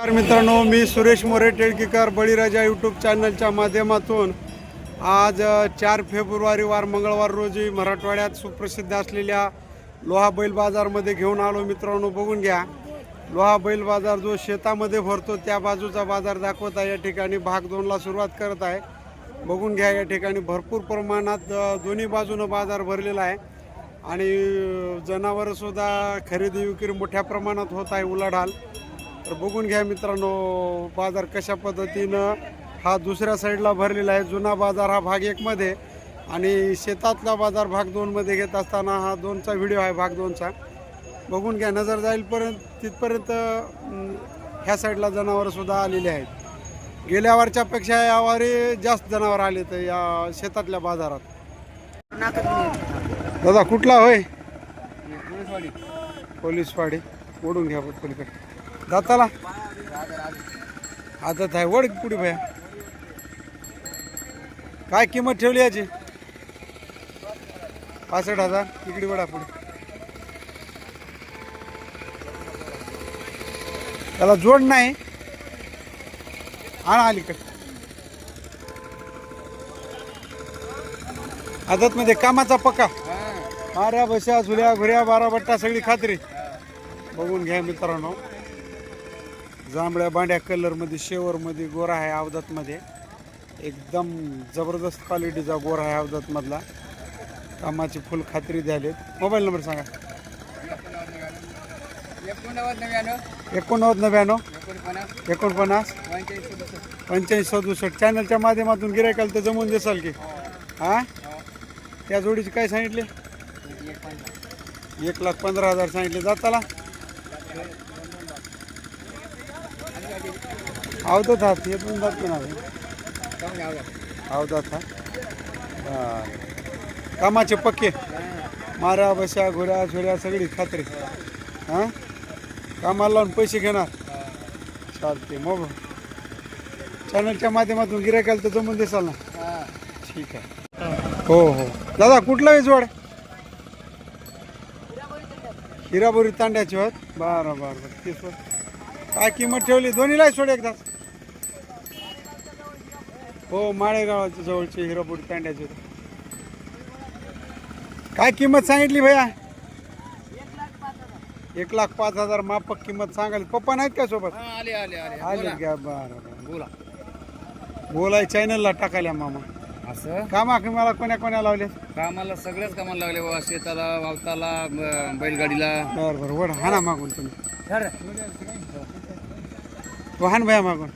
नमस्कार मित्रांनो मी सुरेश मोरे टेळकीकर बळीराजा यूट्यूब चॅनलच्या माध्यमातून आज चार फेब्रुवारी वार मंगळवार रोजी मराठवाड्यात सुप्रसिद्ध असलेल्या लोहा बैल बाजारमध्ये घेऊन आलो. मित्रांनो बघून घ्या. लोहा बैल बाजार जो शेतामध्ये भरतो त्या बाजूचा बाजार दाखवत आहे. या ठिकाणी भाग दोनला सुरुवात करत आहे. बघून घ्या या ठिकाणी भरपूर प्रमाणात दोन्ही बाजूनं बाजार भरलेला आहे. आणि जनावरंसुद्धा खरेदी विक्री मोठ्या प्रमाणात होत आहे उलाढाल. तर बघून घ्या मित्रांनो बाजार कशा पद्धतीनं हा दुसऱ्या साईडला भरलेला आहे. जुना बाजार हा भाग एकमध्ये आणि शेतातला बाजार भाग दोनमध्ये घेत असताना हा दोनचा व्हिडिओ आहे भाग दोनचा. बघून घ्या नजर जाईलपर्यंत तिथपर्यंत ह्या साईडला जनावरंसुद्धा आलेली आहेत. गेल्या वर्षापेक्षा यावारी जास्त जनावर आले तर या शेतातल्या बाजारात. दादा कुठला होय? पोलीसवाडी. ओढून घ्या पलीकडे. दाताला आदत आहे वड पुढे भया काय किंमत ठेवली याची? पासष्ट हजार. इकडे वडा पुढे. त्याला जोड नाही. आणा अलीकडे. आदत मध्ये कामाचा पक्का. माऱ्या बशा झुल्या घुऱ्या बारा बट्टा सगळी खात्री. बघून घ्या मित्रांनो. जांभळ्या बांड्या कलरमध्ये शेवरमध्ये गोरा आहे अवधातमध्ये एकदम जबरदस्त क्वालिटीचा गोरा आहे अवधातमधला कामाची फुल खात्री द्यालेत मोबाईल नंबर सांगा. एकोणनव्वद नव्याण्णव. एकोणपन्नास. पंच्याऐंशी सदुसष्ट. चॅनलच्या माध्यमातून गिरायकाल तर जमून देसाल की. हा? त्या जोडीचे काय सांगितले? एक एक लाख पंधरा हजार सांगितले. जाताला. अवधात था हे पण जात पण आहे हा। कामाचे पक्के। मारा बशा घोड्या झोड्या सगळी खात्री। हां? कामाला लावून पैसे घेणार? चालते मग. चॅनलच्या माध्यमातून गिरायकाला तर जमून देसाल ना? ठीक आहे. हो हो. दादा कुठला आहे जोड? हिराबोरी तांड्याची होत? बरं बरं बरं. तेच काय किंमत ठेवली? दोन्हीला सोड एकदा हो माळेगावाच्या जवळचे हिराबोरी तांड्याचे. काय किंमत सांगितली भैया? एक लाख पाच हजार माफक किंमत सांगाल पप्पा नाहीत का सोबत? हा, आले आले आले. आले बरं बोला. बोलाय चॅनलला टाकायला मामा. असं? कामा मला कोण्या कोण्या लावले? कामाला सगळ्याच कामाला लागले बाबा. शेताला वावताला ब- बैलगाडीला. बरं बरं. वड हाना मागून तुम्ही. वाहन भया मागून.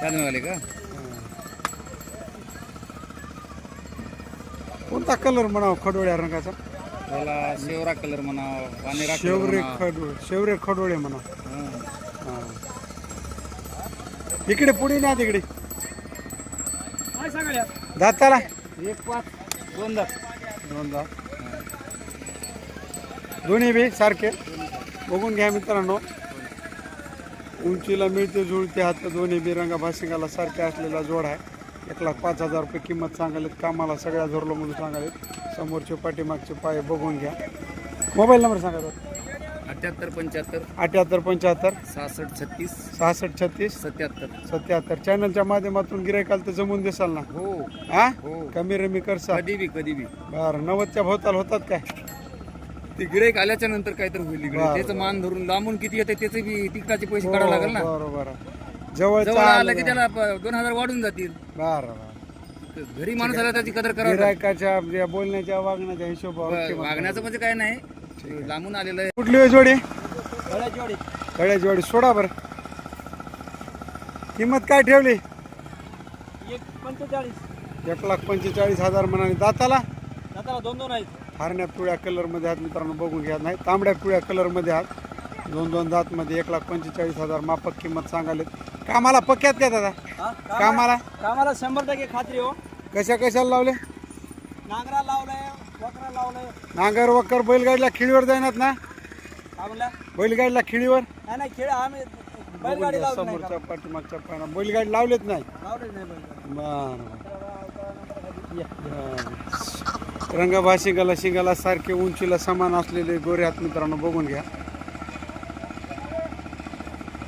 आले का कोणता कलर म्हणावं खडोळ्या रंगाचा त्याला शेवरा कलर म्हणा पानेरा कलर शेवरे म्हणा. खडोळे शेवरे खडोळे म्हणा हा. इकडे पुढे ना तिकडे दाताला एक पाच दोन दहा दोनदा दोन्ही बी सारखे बघून घ्या मित्रांनो उंचीला मिळते जुळते हात दोन्ही बी रंगा भाशिंगाला सारखे असलेला जोड आहे. एक लाख पाच हजार रुपये किंमत सांगालेत कामाला सगळ्या झोरलो म्हणून सांगालेत समोरचे पाठीमागचे पाय बघून घ्या. मोबाईल नंबर सांगा तर अठ्याहत्तर पंच्याहत्तर. अठ्याहत्तर पंच्याहत्तर. सहासष्ट छत्तीस. सहासष्ट छत्तीस. सत्याहत्तर. सत्याहत्तर. चॅनलच्या माध्यमातून गिरायकाल तर जमून देसाल ना? हो. हा? हो. कमी रमी करसाल. कधी बी कधी बी. बरं नव्वदच्या भोवताल होतात काय? ते गिरेक आल्याच्यानंतर काहीतरी होईल इकडे. बरं. त्याचं मान धरून लांबून किती येते त्याचे बी तिकटाचे पैसे काढावं लागेल ना. बरोबर जवळचा जवळ आलं की त्याला प- दोन हजार वाढून जातील. बरं बरं. घरी माणूस आला त्याची कदर करावं. गिरायकाच्या बोलण्याच्या वागण्याच्या हिशोबावर वागण्याचं म्हणजे काय नाही. लांबून आलेलं आहे. कुठली होय जोडी? जोडी कळ्या जोडी सोडा बरं. किंमत काय ठेवली? एक पंचेचाळीस. एक लाख पंचेचाळीस हजार म्हणाले. दाताला? आता दोन दोन आहेत. हारण्या पिवळ्या कलरमध्ये आहेत मित्रांनो बघून घ्या. नाही तांबड्या पिवळ्या कलरमध्ये आहात. दोन दोन दातमध्ये एक लाख पंचेचाळीस हजार माफक किंमत सांगालेत कामाला पक्क्यात काय दादा. कामाला कामाला. शंभर टक्के खात्री हो. कशा कशाला लावले? नांगरा लावलाय वकरा लावलाय. नांगर वक्कर बैलगाडीला खिळीवर जाईनात ना? बैलगाडीला खिळीवर? नाही नाही खेळ आम्ही बघून घ्या, समोरच्या पाठीमागच्या पाना बैलगाडी लावलेत नाही? लावलेच नाही बैलगाडी. बरं रंगाभा शिंगाला शिंगाला सारखे उंचीला समान असलेले गोरे हात मित्रांनो बघून घ्या.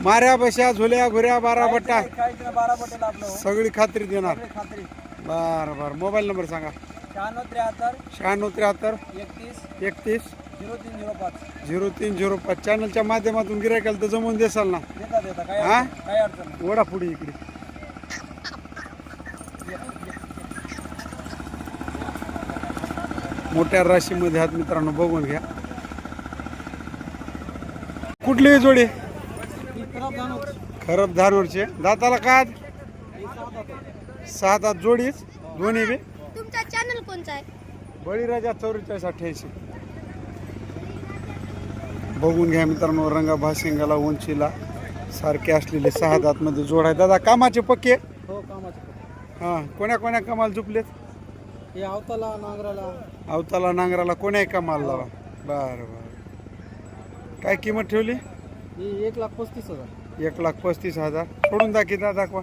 माऱ्या बशा झुल्या घुऱ्या बारा बट्टा. बारा बटेल आपलं. सगळी खात्री देणार. खात्री. बरं बरं. मोबाईल नंबर सांगा. शहाण्णव त्र्याहत्तर शहाण्णव त्र्याहत्तर एकतीस एकतीस झिरो तीन झिरो पाच. झिरो तीन झिरो पाच. चॅनलच्या माध्यमातून गिरायकाला तर जमवून देसाल ना. देता देता. काही हा? काही अडचण नाही. ओढा पुढे इकडे. मोठ्या राशीमध्ये आहात मित्रांनो बघून घ्या. कुठली जोडी? खराब धानवरचे. दाताला काय? सात दात जोडीच दोन्ही बी. तुमचा चॅनल कोणचा आहे? बळीराजा चौवेचाळीस अठ्ठ्याऐंशी. बघून घ्या मित्रांनो रंगा भाशिंगाला उंचीला सारखे असलेले सहा दातमध्ये जोड आहे दादा कामाचे पक्के? हो. हां कोण्या कोण्या कामाला झुपलेत? हे आवताला नांगराला अवताला नांगराला कोण्याही कामाला लावा? बरं बरं. काय किंमत ठेवली? ही एक लाख पस्तीस हजार. एक लाख पस्तीस हजार. सोडून दाखी दा दाखवा.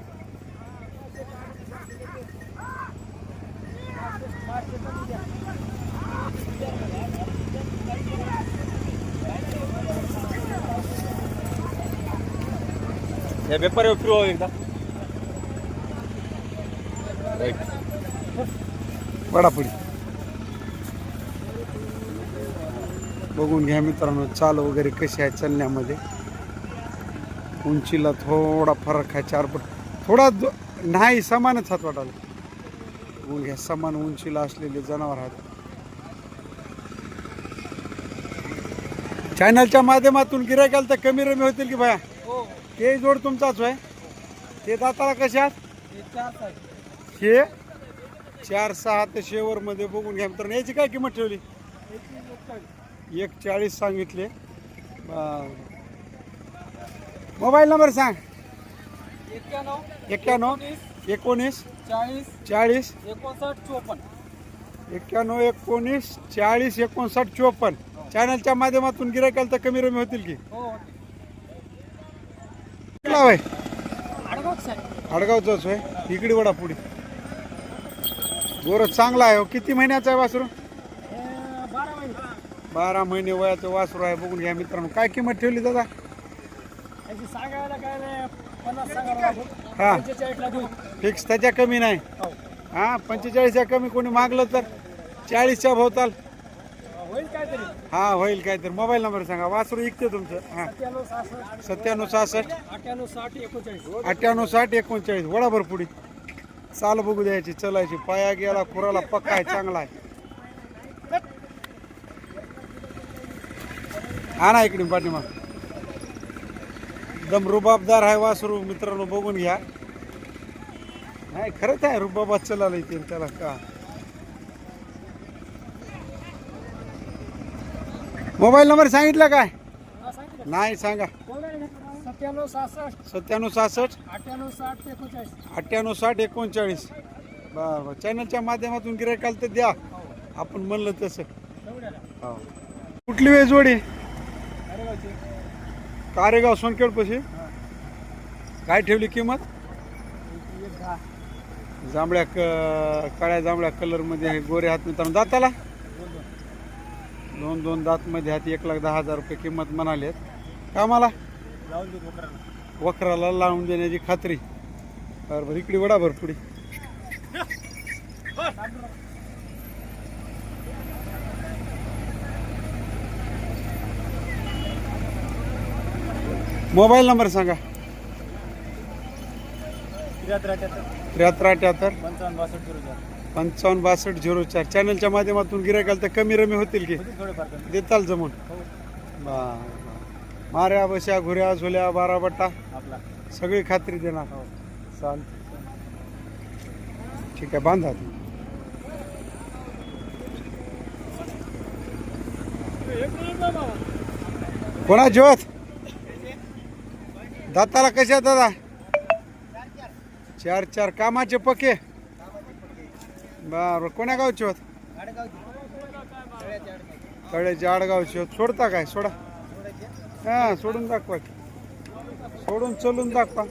या व्यापारी फिरवा एकदा. वडापुडी बघून घ्या मित्रांनो चाल वगैरे कशी आहे चालण्यामध्ये. उंचीला थोडा फरक आहे चार फूट. थोडा नाही समानच हात वाटायला. बघून घ्या समान उंचीला असलेले जनावर आहेत. चॅनलच्या माध्यमातून गिरायकाला तर कमी रमी होतील की भया? हो. ते जोड तुमचाच होय? ते दाताला कशात हे चार सहा ते शेवर मध्ये बघून घ्या मित्रांनो. याची काय किंमत ठेवली? एक चाळीस सांगितले. मोबाईल नंबर सांग. एक्क्याण्णव एकोणीस चाळीस चाळीस. एकोणसाठ चोपन्न. एक्क्याण्णव एकोणीस चाळीस एकोणसाठ चोपन्न. चॅनलच्या माध्यमातून गिरायकाला तर कमी रमी होतील की? हो हो होय? इकडे वडा पुढे. गोरच चांगला आहे हो. किती महिन्याचा आहे वासरू? बारा महिने वयाचं वासरू आहे. बघून घ्या मित्रांनो काय किंमत ठेवली दादा? हा. फिक्स त्याच्या कमी नाही. हा पंचेचाळीसच्या कमी कोणी मागलं तर चाळीसच्या भोवताल. होईल हा होईल काय तर मोबाईल नंबर सांगा. वासरू इकते तुमचं. हा. सत्त्याण्णव सहासष्ट. अठ्ठ्याण्णव साठ एकोणचाळीस अठ्ठ्याण्णव साठ एकोणचाळीस. वडाभर पुढे चाल बघू द्यायची चलायची. पाया गेला खुराला पक्का आहे चांगला आहे. हा ना इकडे पाठीमाग. एकदम रुबाबदार आहे वासरू मित्रांनो बघून घ्या. नाही खरंच आहे रुबाबात चला इथे त्याला का? मोबाईल नंबर सांगितला काय? नाही सांगा. सत्त्याण्णव सहासष्ट. सत्त्याण्णव सहासष्ट? अठ्ठ्याण्णव साठ एकोणचाळीस. अठ्ठ्याण्णव साठ एकोणचाळीस. बरं बरं. चॅनलच्या माध्यमातून गिरायकाला तर द्या. आपण म्हणलं तसं. हो. कुठली वेळ जोडी कारेगाव सोनखेड पशी काय ठेवली किंमत? जांभळ्या क काळ्या जांभळ्या कलरमध्ये आहे गोरे हात मित्रांनो. दाताला? दोन दोन. दातमध्ये हात एक लाख दहा हजार रुपये किंमत म्हणाली. कामाला? लावून वकराला. लावून देण्याची खात्री. बरं बरं इकडे वडा भर पुढे. मोबाईल नंबर सांगा. त्र्याहत्तर अठ्याहत्तर पंचावन्न बासष्ट झिरो चार. पंचावन्न बासष्ट झिरो चार. चॅनलच्या माध्यमातून गिरायकाल तर कमी रमी होतील की? होतील थोडेफार कमी. देताल जमून. हो. बा माऱ्या बशा घुऱ्या झुल्या बारा बट्टा आपला. सगळी खात्री देणार. चाल ठीक आहे बांधा तुम्ही. कोणा ज्योत दाताला कशा दादा? चार चार. कामाचे पके. बर कोण्या गावचे होत? तळ्याचे आडगावचे होत. सोडता काय? सोडा. हा सोडून दाखवा सोडून चलून दाखवा.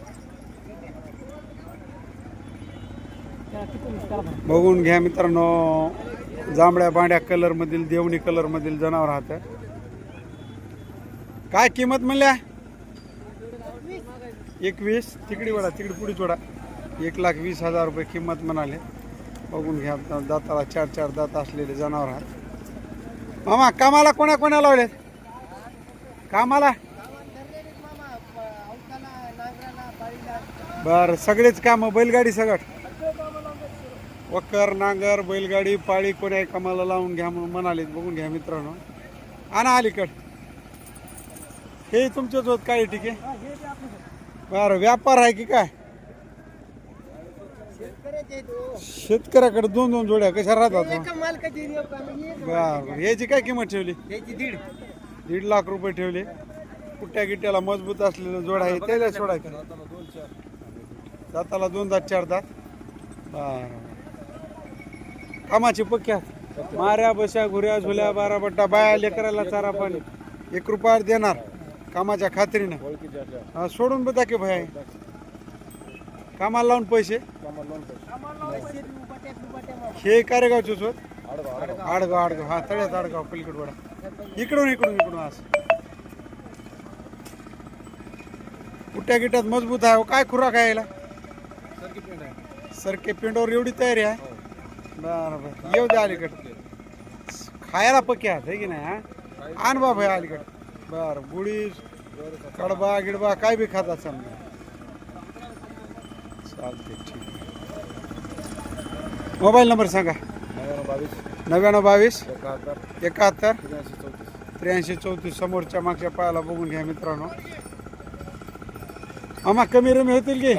बघून घ्या मित्रांनो. जांभळ्या बांड्या कलर मधील देवणी कलर मधील जनावर राहत. काय किंमत म्हणल्या? एकवीस. तिकडे वडा तिकडे पुढे थोडा एक लाख वीस हजार रुपये किंमत म्हणाले. बघून घ्या दाताला चार चार दात असलेले जनावर आहात. मामा कामाला कोणा कोणा लावलेत? कामाला? बर सगळेच काम बैलगाडी सगळं? वक्कर नांगर बैलगाडी पाळी कोण्या कामाला लावून घ्या म्हणून म्हणालेत बघून घ्या मित्रांनो. आणा अलीकड. हे तुमच्याच होत काय ठीक आहे? बरं व्यापार आहे की काय? शेतकऱ्याकडे दोन दोन जोड्या कशा राहतात? बर याची काय किंमत ठेवली? दीड. दीड लाख रुपये ठेवले. कुट्या गिट्याला मजबूत असलेलं जोड आहे त्याला सोडायचं दाताला दोन दात चार दात. बरं. कामाची पक्क्या माऱ्या बशा घुऱ्या झुल्या बारा बट्टा बाया लेकराला चारा पाणी. एक रुपया देणार. कामाच्या खात्रीनं. हा, सोडून बघा की भाई कामाला लावून पैसे. हे कारेगावचेच होत आडगाव आडगाव. हा तळ्यात आडगाव पलीकड वडा. इकडून इकडून इकडून असं. कुट्या गिट्यात मजबूत आहे. हो, काय खुराक आहे याला? सरके पिंडवर एवढी तयारी आहे? बरं बरं. येऊ द्या अलीकडे. खायला पक्के आहात आहे की नाही हा? आण बाबा हे अलीकडे. बरं गुळी कडबा गिडबा काय बी खातात समजा. चालते ठीक मोबाईल नंबर सांगा. नव्याण्णव बावीस. एकाहत्तर. त्र्याऐंशी चौतीस. समोरच्या मागच्या पायाला बघून घ्या मित्रांनो. आम्हा कमी रमी होतील की?